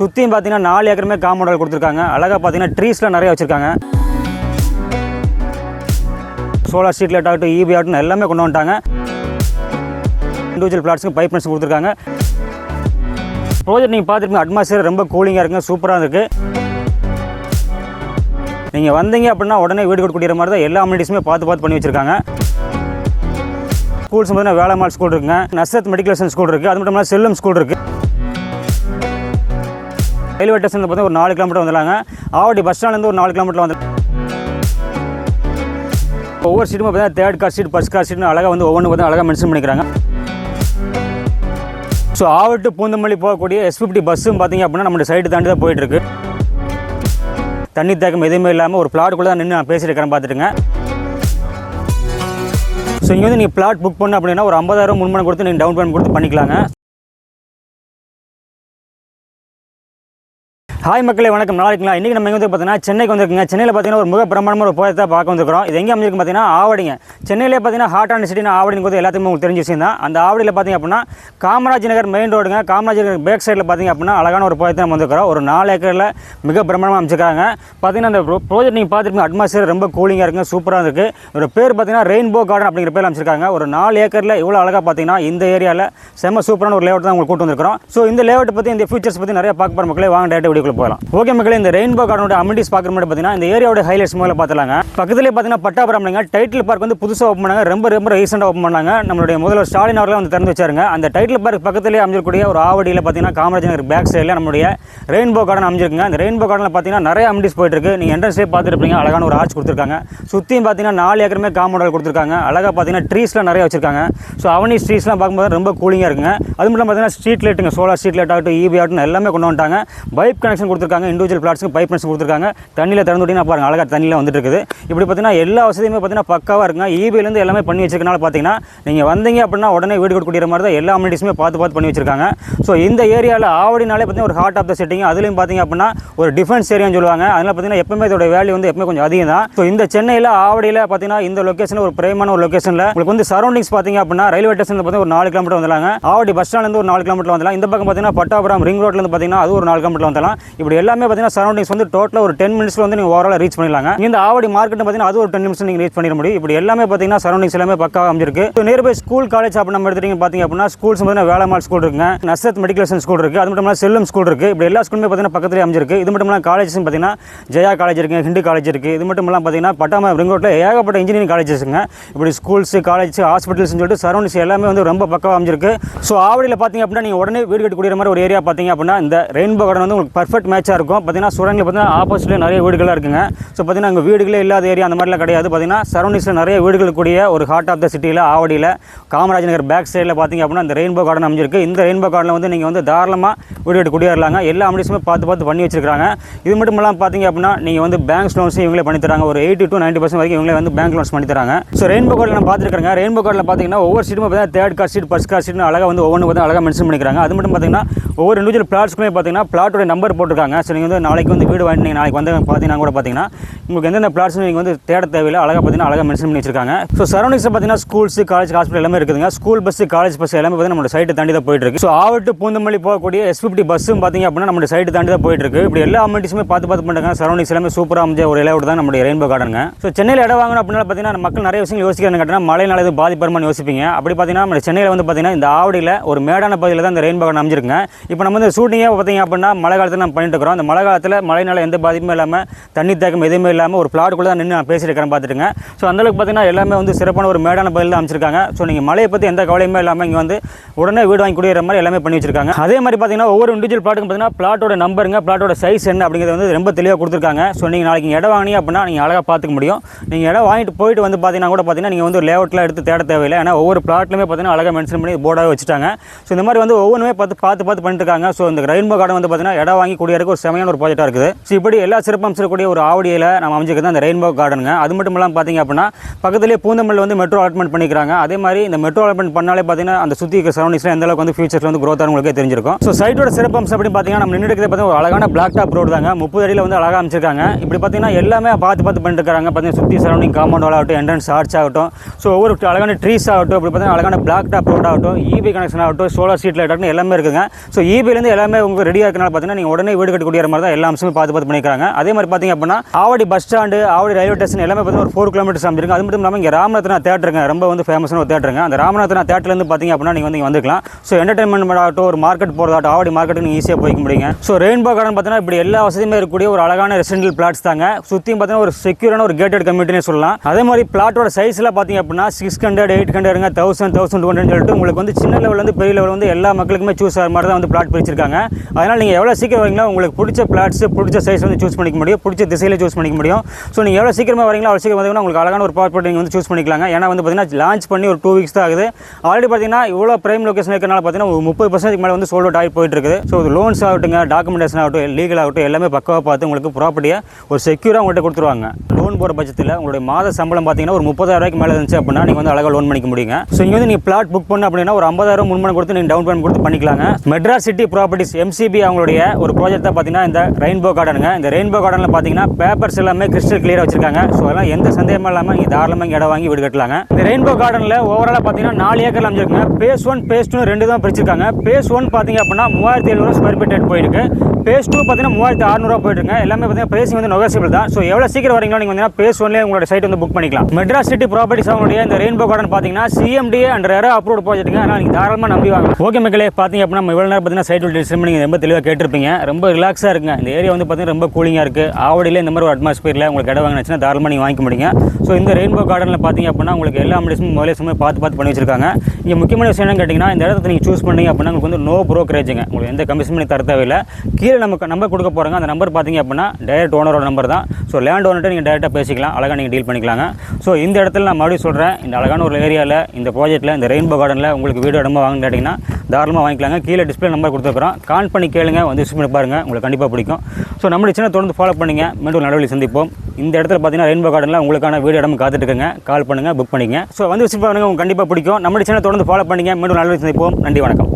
சுற்றியும் பார்த்தீங்கன்னா நாலு ஏக்கருமே காம்பவுண்ட் கொடுத்துருக்காங்க. அழகாக பார்த்தீங்கன்னா ட்ரீஸ்லாம் நிறைய வச்சுருக்காங்க. சோலார் ஸ்ட்ரீட் லைட் ஆகட்டும் இபி ஆகட்டும் எல்லாமே கொண்டு வந்துட்டாங்க. இண்டிவிஜுவல் பிளாட்ஸுக்கு பைப் மென்ஸ் கொடுத்துருக்காங்க. ப்ராஜெக்ட் நீங்கள் பார்த்துருப்பீங்க அட்மாஸ்பியர் ரொம்ப கூலிங்காக இருக்குங்க சூப்பராக இருக்குது நீங்கள் வந்தீங்க அப்படின்னா உடனே வீடு கொடுக்கிற மாதிரி தான் எல்லா அம்யூனிட்டிஸுமே பார்த்து பார்த்து பண்ணி வச்சுருக்காங்க. ஸ்கூல்ஸ் பார்த்தீங்கன்னா வேளாமால் ஸ்கூல் இருக்குங்க. நசரத் மெடிக்கல் ஸ்கூல் இருக்குது அது மட்டும் இல்லாமல் செல்லம் ஸ்கூல் இருக்குது ரயில்வே ஸ்டேஷன் பார்த்தீங்கன்னா ஒரு நாலு கிலோமீட்டர் வந்துடலாங்க. ஆவடி பஸ் ஸ்டாண்ட்லேருந்து ஒரு நாலு கிலோமீட்டர் வந்து ஒவ்வொரு சீட்டும் பார்த்தீங்கன்னா third car seat first car சீட்னு அழகாக வந்து ஒவ்வொன்று பார்த்தா அழகாக மென்ஷன் பண்ணிக்கிறாங்க. ஸோ ஆவட்டு பூந்தமல்லி போகக்கூடிய எஸ் ஃபிஃப்டி பஸ்ஸும் பார்த்தீங்க அப்படின்னா நம்ம சைடு தாண்டி தான் போயிட்டுருக்கு. தண்ணி தேக்கம் எதுவுமே இல்லாமல் ஒரு பிளாட்டுக்குள்ளே தான் நின்று நான் பேசியிருக்கிறேன் பார்த்துட்டுங்க. ஸோ இங்கே வந்து நீங்கள் பிளாட் புக் பண்ண அப்படின்னா ஒரு ஐம்பதாயிரம் முன்மணம் கொடுத்து நீங்கள் டவுன் பேமெண்ட் கொடுத்து பண்ணிக்கலாங்க. ஹாய் மக்களே வணக்கம். நல்லா இன்றைக்கி நம்ம எங்கே வந்து பார்த்தீங்கன்னா சென்னைக்கு வந்திருக்குங்க. சென்னையில் பார்த்தீங்கன்னா ஒரு மிக பிரமாண்டமான ஒரு புயத்தை பார்க்க வந்திருக்கிறோம். இது எங்கே அமைஞ்சிருக்கு பார்த்தீங்கன்னா ஆவடிங்க. சென்னையிலே பார்த்தீங்கன்னா ஹாட் ஆன் சிட்டினா ஆவடிங்க போது எல்லாத்துக்குமே உங்களுக்கு தெரிஞ்ச விஷயம் தான். அந்த ஆவடியில் பார்த்தீங்க அப்படின்னா காமராஜ் நகர் மெயின் ரோடுங்க காமராஜ் நகர் பேக் சைடில் பார்த்தீங்க அப்படின்னா அழகான ஒரு போயத்தை நம்ம வந்திருக்கிறோம். ஒரு நாலு ஏக்கரில் மிக பிரமாண்டமாக அமைச்சிருக்காங்க. பார்த்தீங்கன்னா அந்த ப்ரோஜெக்ட் நீங்கள் பார்த்துருப்பீங்க அட்மாஸ்பியர் ரொம்ப கூலிங்காக இருக்குங்க சூப்பராக இருக்குது ஒரு பேர் பார்த்தீங்கன்னா ரெயின்போ கார்டன் அப்படிங்கிற பேர் அமைச்சிருக்காங்க. ஒரு நாலு ஏக்கரில் இவ்வளோ அழகாக பார்த்தீங்கன்னா இந்த ஏரியாவில் செம்ம சூப்பரான ஒரு லேஅவுட் தான் உங்களுக்கு கூட்டு வந்திருக்கிறோம். ஸோ இந்த லேஅவுட் பற்றி இந்த ஃபியூச்சர்ஸ் பற்றி நிறைய பார்க்க போகிற மக்களே. வாங்க டேட்டா வீடியோக்குள்ள போகலாம். ஓகே மக்களே இந்த ரெயின்போ கார்டனோட அமிட்டிஸ் பார்க்குற மாதிரி பார்த்தீங்கன்னா இந்த ஏரியாவோட ஹைலைட்ஸ் முதல்ல பார்த்துலாங்க பக்கத்துலேயே பார்த்தீங்கன்னா பட்டாபுரம்லங்க டைட்டில் பார்க் வந்து புதுசாக ஓப்பன் பண்ணாங்க. ரொம்ப ரொம்ப ரீசெண்டாக ஓப்பன் பண்ணாங்க. நம்மளுடைய முதல்வர் ஸ்டாலின் அவர்கள் வந்து திறந்து வச்சாருங்க. அந்த டைட்டில் பார்க் பக்கத்துலேயே அமைஞ்சிருக்கூடிய ஒரு ஆவடியில் பார்த்தீங்கன்னா காமராஜ் நகர் பேக் சைடில் நம்மளுடைய ரெயின்போ கார்டன் அமைஞ்சிருக்குங்க. அந்த ரெயின்போ கார்டனில் பார்த்தீங்கன்னா நிறைய அமிட்டிஸ் போயிட்டு இருக்கு நீங்கள் என்ட்ரன்ஸ்லேயே பார்த்துருப்பீங்க அழகான ஒரு ஆர்ச் கொடுத்துருக்காங்க. சுற்றியும் பார்த்தீங்கன்னா நாலு ஏக்கருமே காம்பவுண்ட் கொடுத்துருக்காங்க. அழகாக பார்த்தீங்கன்னா ட்ரீஸ்லாம் நிறைய வச்சிருக்காங்க. ஸோ அவனி ட்ரீஸ்லாம் பார்க்கும்போது ரொம்ப கூலிங்காக இருக்குங்க. அது மட்டும் பார்த்தீங்கன்னா ஸ்ட்ரீட் லைட்டுங்க சோலார் ஸ்ட்ரீட் லைட் ஆகட்டும் இபி ஆகட்டும் எல்லாமே கொண்டு வந்துட்டாங்க. பைப் கனெக்ஷன் கொடுத்துருக்காங்க இண்டிவிஜுவல் பிளாட்ஸுக்கு பைப் கனெக்ஷன் கொடுத்துருக்காங்க. தண்ணியில் திறந்து விட்டீங்கன்னா பாருங்க அழகாக தண்ணியில் வந்துட்டு இருக்குது இப்படி பார்த்தீங்கன்னா எல்லா வசதியுமே பார்த்தீங்கன்னா பக்காவாக இருக்குங்க. இபிலேருந்து எல்லாமே பண்ணி வச்சிருக்கனால பார்த்தீங்கன்னா நீங்கள் வந்தீங்க அப்படின்னா உடனே வீடு கொடுக்கிற மாதிரி தான் எல்லா அம்யூனிட்டிஸுமே பார்த்து பார்த்து பண்ணி வச்சிருக்காங்க. ஸோ இந்த ஏரியாவில் ஆவடினாலே பார்த்தீங்கன்னா ஒரு ஹார்ட் ஆஃப் த செட்டிங் அதுலேயும் பார்த்தீங்க அப்படின்னா ஒரு டிஃபென்ஸ் ஏரியான்னு சொல்லுவாங்க. அதனால் பார்த்தீங்கன்னா எப்பவுமே இதோட வேல்யூ வந்து எப்பவுமே கொஞ்சம் அதிகம் தான். ஸோ இந்த சென்னையில் ஆவடியில் பார்த்தீங்கன்னா இந்த லொக்கேஷன் ஒரு பிரேமான ஒரு லொக்கேஷனில் உங்களுக்கு வந்து சரௌண்டிங்ஸ் பார்த்தீங்க அப்படின்னா ரயில்வே ஸ்டேஷன் பார்த்தீங்கன்னா ஒரு நாலு கிலோமீட்டர் வந்துடலாங்க. ஆவடி பஸ் ஸ்டாண்ட்லேருந்து ஒரு நாலு கிலோமீட்டர் வந்துடலாம். இந்த பக்கம் பார்த்தீங்கன்னா பட்டாபுரம் ரிங் ரோட்லேருந்து பார்த்தீங்கன்னா அது ஒரு நாலு கிலோமீட்டர் வந்துடலாம். இப்படி எல்லாமே பார்த்தீங்கன்னா சரௌண்டிங்ஸ் வந்து டோட்டலாக ஒரு டென் மினிட்ஸில் வந்து நீங்கள் ஓவரால் ரீச் பண்ணிடலாங்க. இந்த ஆவடி மார்க்கெட் பார்த்தீங்கன்னா அது ஒரு டென் மினிட்ஸ் நீங்கள் ரீச் பண்ணிட முடியும். இப்படி எல்லாமே பார்த்தீங்கன்னா சரௌண்டிங்ஸ் எல்லாமே பக்காக அமைஞ்சிருக்கு. ஸோ நியர்பை ஸ்கூல் காலேஜ் அப்படி நம்ம எடுத்துட்டீங்க பார்த்தீங்க அப்படின்னா ஸ்கூல்ஸ் பார்த்தீங்கன்னா வேளமால் ஸ்கூல் இருக்குங்க. நசத் மெடிக்கல் ஸ்கூல் இருக்குது அது மட்டும் இல்லாமல் செல்லம் ஸ்கூல் இருக்குது இப்படி எல்லா ஸ்கூலுமே பார்த்தீங்கன்னா பக்கத்துலேயே அமைஞ்சிருக்கு. இது மட்டும் இல்லாமல் காலேஜஸ் பார்த்தீங்கன்னா ஜெயா காலேஜ் இருக்குது ஹிந்து காலேஜ் இருக்குது இது மட்டும் இல்லாமல் பார்த்தீங்கன்னா பட்டாம ரிங்கோட்டில் ஏகப்பட்ட இன்ஜினியரிங் காலேஜஸ்ங்க இப்படி ஸ்கூல்ஸ் காலேஜ் ஹாஸ்பிட்டல்ஸ்னு சொல்லிட்டு சரௌண்டிங்ஸ் எல்லாமே வந்து ரொம்ப பக்கமாக அமைஞ்சிருக்கு. ஸோ ஆவடியில் பார்த்தீங்க அப்படின்னா நீங்கள் உடனே வீடு கட்டி கட்டக்கூடிய மாதிரி ஒரு ஏரியா பார்த்தீங்க அப்படின்னா இந்த ரெயின்போ கார்டன் வந்து உங்களுக்கு பர்ஃபெக்ட் மேட்சாக இருக்கும். பார்த்தீங்கன்னா சுரங்கில் பார்த்தீங்கன்னா ஆப்போசிட்டில் நிறைய வீடுகளாக இருக்குங்க. ஸோ பார்த்தீங்கன்னா அங்கே வீடுகளே இல்லாத ஏரியா அந்த மாதிரிலாம் கிடையாது. பார்த்தீங்கன்னா சரௌண்டிங்ஸில் நிறைய வீடுகள் கூடிய ஒரு ஹார்ட் ஆஃப் த சிட்டியில் ஆவடியில் காமராஜ் நகர் பேக் சைடில் பார்த்தீங்க அப்படின்னா அந்த ரெயின்போ கார்டன் அமைஞ்சிருக்கு. இந்த ரெயின்போ கார்டனில் வந்து நீங்கள் வந்து தாராளமாக வீடு கட்டி குடியேறலாங்க. எல்லா அமௌண்ட்ஸுமே பார்த்து பார்த்து பண்ணி வச்சிருக்காங்க இது மட்டும் இல்லாமல் பார்த்தீங்க அப்படின்னா நீங்கள் வந்து பேங்க் லோன்ஸும் இவங்களே பண்ணி தராங்க. ஒரு எயிட்டி டு நைன்ட்டி பர்சன்ட் வரைக்கும் இவங்களே வந்து பேங்க் லோன்ஸ் பண்ணி தராங்க. ஸோ ரெயின்போ கார்டில் நான் பார்த்துருக்காங்க ரெயின்போ கார்டில் பார்த்தீங்கன்னா ஒவ்வொரு சீட்டுமே பார்த்தீங்கன்னா third car seat first card சீட்னு அழகாக வந்து ஒவ்வொன்று வந்து அழகாக மென்ஷன் பண்ணிக்கிறாங்க. அது மட்டும் பார்த்தீங்கன்னா ஒவ்வொரு இண்டிவிஜுவல் பிளாட்ஸ்க்குமே பார்த்தீங்கன்னா பிளாட்டோட நம்பர் போட்டு போட்டிருக்காங்க. ஸோ நீங்கள் வந்து நாளைக்கு வந்து வீடு வாங்கினீங்க நாளைக்கு வந்து பார்த்தீங்கன்னா கூட பார்த்தீங்கன்னா உங்களுக்கு எந்தெந்த பிளாட்ஸ் நீங்கள் வந்து தேட தேவையில்லை. அழகாக பார்த்தீங்கன்னா அழகாக மென்ஷன் பண்ணி வச்சிருக்காங்க. ஸோ சரௌண்டிங்ஸ் பார்த்தீங்கன்னா ஸ்கூல்ஸ் காலேஜ் ஹாஸ்பிட்டல் எல்லாமே இருக்குதுங்க. ஸ்கூல் பஸ் காலேஜ் பஸ் எல்லாமே பார்த்தீங்கன்னா நம்ம சைட்டு தாண்டி தான் போயிட்டு இருக்கு. ஸோ ஆவட்டு பூந்தமல்லி போகக்கூடிய எஸ் ஃபிஃப்டி பஸ்ஸும் பார்த்தீங்க அப்படின்னா நம்ம சைட்டு தாண்டி தான் போயிட்டு இருக்கு. இப்படி எல்லா அமெண்டிஸுமே பார்த்து பார்த்து பண்ணுறாங்க சரௌண்டிங்ஸ் எல்லாமே சூப்பராக அமைஞ்ச ஒரு இலையோட தான் நம்மளுடைய ரெயின்போ கார்டனுங்க ஸோ சென்னையில் இடம் வாங்கணும் அப்படின்னா பார்த்தீங்கன்னா மக்கள் நிறைய விஷயங்கள் யோசிக்கிறாங்க. கேட்டால் மழைனால இது பாதிப்பருமான்னு யோசிப்பீங்க. அப்படி பார்த்தீங்கன்னா நம்ம சென்னையில் வந்து பார்த்தீங்கன்னா இந்த ஆவடியில் ஒரு மேடான பகுதியில் தான் இந்த ரெயின்போ கார்டன் அமைஞ்சிருக்குங்க. இப்போ நம்ம வந்து ஷூட்டிங்கே பார்த்தீங்க அப்படின்னா மழை காலத்தில் நம்ம பண்ணிட்டு இருக்கிறோம். அந்த மழை காலத்தில் மழைனால எந்த பாதிப்புமே இல்லாமல் தண்ணி தேக்கம் எதுவுமே இல்லாமல் ஒரு பிளாட்டுக்குள்ளே தான் நின்று நான் பேசியிருக்கிறேன் பார்த்துட்டுங்க. ஸோ அந்தளவுக்கு பார்த்தீங்கன்னா எல்லாமே வந்து சிறப்பான ஒரு மேடான பகுதியில் தான் அமைச்சிருக்காங்க. ஸோ நீங்கள் மழையை பற்றி எந்த கவலையுமே இல்லாமல் இங்கே வந்து உடனே வீடு வாங்கி குடியேற மாதிரி எல்லாமே பண்ணி வச்சிருக்காங்க. அதே மாதிரி பார்த்தீங்கன்னா ஒவ்வொரு இண்டிவிஜுவல் பிளாட்டுக்கும் பார்த்தீங்கன்னா பிளாட்டோட நம்பருங்க பிளாட்டோட சைஸ் என்ன அப்படிங்கிறது வந்து ரொம்ப தெளிவாக கொடுத்துருக்காங்க. ஸோ நீங்கள் நாளைக்கு இடம் வாங்கினீங்க அப்படின்னா நீங்கள் அழகாக பார்த்துக்க முடியும். நீங்கள் இடம் வாங்கிட்டு போயிட்டு வந்து பார்த்தீங்கன்னா கூட பார்த்தீங்கன்னா நீங்கள் வந்து ஒரு லேஅவுட்லாம் எடுத்து தேட தேவையில்லை. ஏன்னா ஒவ்வொரு பிளாட்லையுமே பார்த்தீங்கன்னா அழகாக மென்ஷன் பண்ணி போர்டாக வச்சுட்டாங்க. ஸோ இந்த மாதிரி வந்து ஒவ்வொன்றுமே பார்த்து பார்த்து பார்த்து பண்ணிட்டு இருக்காங்க ஸோ இந்த ரெயின்போ கார்டன் வந்து பார்த்தீங்கன்னா இடம் வாங்கி குடியேறக்கு ஒரு செமையான ஒரு ப்ராஜெக்டாக இருக்குது. ஸோ இப்படி எல்லா சிறப்பம்சம் இருக்கக்கூடிய ஒரு ஆவடியில் நம்ம அமைஞ்சிருக்கிறது அந்த ரெயின்போ கார்டனுங்க அது மட்டும் இல்லாமல் பார்த்தீங்க அப்படின்னா பக்கத்துலேயே பூந்தமல்லில் வந்து மெட்ரோ அலாட்மெண்ட் பண்ணிக்கிறாங்க. அதே மாதிரி இந்த மெட்ரோ அலாட்மெண்ட் பண்ணாலே பார்த்தீங்கன்னா அந்த சுற்றி இருக்கிற சரௌண்டிங்ஸில் எந்த அளவுக்கு வந்து ஃபியூச்சர்ஸ் வந்து க்ரோத் ஆகும் உங்களுக்கே தெரிஞ்சிருக்கும். ஸோ சைட்டோட சிறப்பம்சம் அப்படின்னு பார்த்தீங்கன்னா நம்ம நின்று பார்த்தீங்கன்னா ஒரு அழகான பிளாக் டாப் ரோடு தாங்க. முப்பது அடியில் வந்து அழகாக அமைச்சிருக்காங்க. இப்படி பார்த்தீங்கன்னா எல்லாமே பார்த்து பார்த்து பண்ணிட்டு இருக்காங்க. பார்த்தீங்கன்னா சுற்றி சரௌண்டிங் காம்பவுண்ட் ஆகட்டும் என்ட்ரன்ஸ் ஆர்ச் ஆகட்டும். ஸோ ஒவ்வொரு அழகான ட்ரீஸ் ஆகட்டும் இப்படி பார்த்தீங்கன்னா அழகான பிளாக் டாப் ரோட் ஆகட்டும் இபி கனெக்ஷன் ஆகட்டும் சோலார் சீட் லைட் எல்லாமே இருக்குங்க. ஸோ இபிலேருந்து எல்லாமே உங்களுக்கு ரெடியாக இருக்கனால பார்த்தீங்கன்னா நீங்கள் உடனே வீடு கட்டக்கூடிய மாதிரி தான் எல்லா அம்சமும் பார்த்து பார்த்து பண்ணிக்கிறாங்க. அதே மாதிரி பார்த்தீங்க அப்படின்னா Avadi bus stand Avadi railway station எல்லாமே பார்த்தீங்கன்னா ஒரு ஃபோர் கிலோமீட்டர்ஸ் அமைச்சிருக்கு அது மட்டும் இல்லாமல் இங்கே ராமநாதனா தேட்டருங்க ரொம்ப வந்து ஃபேமஸான ஒரு தேட்டருங்க அந்த ராமநாதனா தேட்டர்லேருந்து பார்த்தீங்க அப்படின்னா நீங்கள் வந்து இங்கே வந்துக்கலாம். ஸோ என்டர்டைன்மெண்ட் ஆகட்டும் ஒரு மார்க்கெட் போகிறதாகட்டும் ஆவடி மார்க்கெட்டுக்கு நீங்கள் ஈஸியாக போய்க்க முடியுங்க. ஸோ ரெயின்போ கார்டன் பார்த்தீங்கன்னா இப்படி எல்லா வசதியுமே இருக்கக்கூடிய ஒரு அழகான ரெசிடென்டல் பிளாட்ஸ் தாங்க. சுற்றியும் பார்த்தீங்கன்னா ஒரு செக்யூரான ஒரு கேட்டட் கம்யூனிட்டினே சொல்லலாம். அதே மாதிரி பிளாட்டோட சைஸில் பார்த்தீங்க அப்படின்னா சிக்ஸ் ஹண்ட்ரட் எயிட் ஹண்ட்ரடுங்க தௌசண்ட் தௌசண்ட் டூ ஹண்ட்ரட் சொல்லிட்டு உங்களுக்கு வந்து சின்ன லெவல் வந்து பெரிய லெவல் வந்து எல்லா மக்களுக்குமே சூஸ் ஆகிற மாதிரி தான் வந்து பிளாட் பிரிச்சிருக்காங்க. அதனால் நீங்கள் எவ்வளோ சீக்கிரம் வரீங்களோ உங்களுக்கு பிடிச்ச பிளாட்ஸ் பிடிச்ச சைஸ் வந்து சூஸ் பண்ணிக்க முடியும். பிடிச்ச திசையில சூஸ் பண்ணிக்க முடியும். ஸோ நீங்கள் எவ்வளோ சீக்கிரமாக வரீங்களோ அவ்வளோ சீக்கிரம் வந்தீங்கன்னா உங்களுக்கு அழகான ஒரு ப்ராப்பர்ட்டி நீங்கள் வந்து சூஸ் பண்ணிக்கலாங்க. ஏன்னா வந்து பார்த்தீங்கன்னா லான்ச் பண்ணி ஒரு டூ வீக்ஸ் தான் ஆகுது. ஆல்ரெடி பார்த்தீங்கன்னா இவ்வளோ ப்ரைம் லொக்கேஷன் இருக்கிறனால பார்த்தீங்கன்னா ஒரு முப்பது பர்சன்ட் மேலே வந்து சோல்ட் அவுட் ஆகி போயிட்டு இருக்குது. ஸோ லோன்ஸ் ஆகட்டுங்க டாக்குமெண்டேஷன் ஆகட்டும் லீகல் ஆகட்டும் எல்லாமே பக்கவாக பார்த்து உங்களுக்கு ப்ராப்பர்ட்டியை ஒரு செக்யூராக உங்கள்கிட்ட கொடுத்துருவாங்க. லோன் போகிற பட்சத்தில் உங்களுடைய மாத சம்பளம் பார்த்தீங்கன்னா ஒரு முப்பதாயிரம் ரூபாய்க்கு மேலே இருந்துச்சு அப்படின்னா நீங்கள் வந்து அழகாக லோன் பண்ணிக்க முடியுங்க. ஸோ இங்கே வந்து நீங்கள் பிளாட் புக் பண்ண அப்படின்னா ஒரு ஐம்பதாயிரம் முன்மணம் கொடுத்து நீங்கள் டவுன் பேமெண்ட் கொடுத்து பண்ணிக்கலாங்க. மெட்ராஸ் சிட்டி ப்ராப்பர்ட்டிஸ் எம்சிபி அவங்களுடைய ஒரு ப்ராஜெக்ட் தான் பார்த்தீங்கன்னா இந்த ரெயின்போ கார்டனுங்க இந்த ரெயின்போ கார்டனில் பார்த்தீங்கன்னா பேப்பர்ஸ் எல்லாம் கிறிஸ்டல் கிளியராக வச்சிருக்காங்க. ஸோ அதெல்லாம் எந்த சந்தேகமும் இல்லாமல் இங்கே தாராளமாக இங்கே இடம் வாங்கி வீடு கட்டலாங்க. இந்த ரெயின்போ கார்டனில் ஓவராலாக பார்த்தீங்கன்னா நாலு ஏக்கர் அமைச்சிருக்காங்க பேஸ் ஒன் பேஸ் டூ ரெண்டு தான் பிரிச்சிருக்காங்க. பேஸ் ஒன் பார்த்தீங்க அப்படின்னா மூவாயிரத்தி எழுநூறு ஸ்கொயர் ஃபீட் போயிருக்கு. பேஸ் டூ பார்த்தீங்கன்னா மூவாயிரத்தி அறுநூறுவா போயிட்டுருங்க. எல்லாமே பார்த்தீங்கன்னா பேசிங் வந்து நொகசிபிள் தான். ஸோ எவ்வளோ சீக்கிரம் வரீங்களோ நீங்கள் வந்து பேஸ் ஒன்லேயே உங்களோட சைட் வந்து புக் பண்ணிக்கலாம். மெட்ராஸ் சிட்டி ப்ராப்பர்ட்டிஸ் அவங்களுடைய இந்த ரெயின்போ கார்டன் பார்த்தீங்கன்னா சிஎம்டிஏ அண்ட் ரெரா அப்ரூவ் ப்ராஜெக்ட்டுங்க அதனால் நீங்கள் தாராளமாக நம்பி வாங்க ஓகே மக்களே பார்த்தீங்க அப்படின்னா நம்ம இவ்வளோ நேரம் பார்த்தீங்கன்னா சைட் டிஸ்கிரிம் நீங்கள் ரொம்ப தெளிவாக கேட்டிருப்பீங்க. ரொம்ப ரிலாக்ஸாக இருக்குங்க இந்த ஏரியா வந்து பார்த்தீங்கன்னா ரொம்ப கூலிங்காக இருக்குது ஆவடியில் இந்த மாதிரி ஒரு அட்மாஸ்பியரில் உங்களுக்கு இடம் வாங்கினச்சுன்னா தாராளமாக நீங்கள் வாங்கிக்க முடியுங்க. ஸோ இந்த ரெயின்போ கார்டனில் பார்த்தீங்க அப்படின்னா உங்களுக்கு எல்லா அமிடேஷனும் முதலே சும்மா பார்த்து பார்த்து பண்ணி வச்சிருக்காங்க. இங்கே முக்கியமான விஷயம் என்னன்னு கேட்டிங்கன்னா இந்த இடத்த நீங்கள் சூஸ் பண்ணீங்க அப்படின்னா உங்களுக்கு வந்து நோ ப்ரோக்கரேஜுங்க உங்களுக்கு எந்த கமிஷன் பண்ணி தர தேவையில்லை. கீழே நமக்கு நம்பர் கொடுக்க போகிறாங்க அந்த நம்பர் பார்த்தீங்க அப்படின்னா டைரக்ட் ஓனரோட நம்பர் தான். ஸோ லேண்ட் ஓனர்கிட்ட நீங்கள் டேரெக்டாக பேசிக்கலாம். அழகாக நீங்கள் டீல் பண்ணிக்கலாங்க. ஸோ இந்த இடத்துல நான் மறுபடியும் சொல்கிறேன் இந்த அழகான ஒரு ஏரியாவில் இந்த ப்ராஜெக்ட்டில் இந்த ரெயின்போ கார்டனில் உங்களுக்கு வீடு இடமா வாங்கன்னு கேட்டிங்கன்னா தாராளமாக வாங்கிக்கலாங்க. கீழே டிஸ்பிளே நம்பர் கொடுத்துருக்குறோம். கால் பண்ணி கேளுங்க. வந்து யூஸ் பண்ணி பாருங்கள் உங்களுக்கு கண்டிப்பாக பிடிக்கும். ஸோ நம்மளுடைய சேனல் தொடர்ந்து ஃபாலோ பண்ணுங்க. மீண்டும் நடவடிக்கை சந்திப்போம். இந்த இடத்துல பார்த்தீங்கன்னா ரெயின்போ கார்டனில் உங்களுக்கான வீடு இடம் காத்துட்டுருக்குங்க. கால் பண்ணுங்கள் புக் பண்ணிங்க. ஸோ வந்து விசிட் பண்ணுங்க உங்களுக்கு கண்டிப்பாக பிடிக்கும். நம்மளுடைய சேனல் தொடர்ந்து ஃபாலோ பண்ணிங்க. மீண்டும் நடவடிக்கை சந்திப்போம். நன்றி வணக்கம்.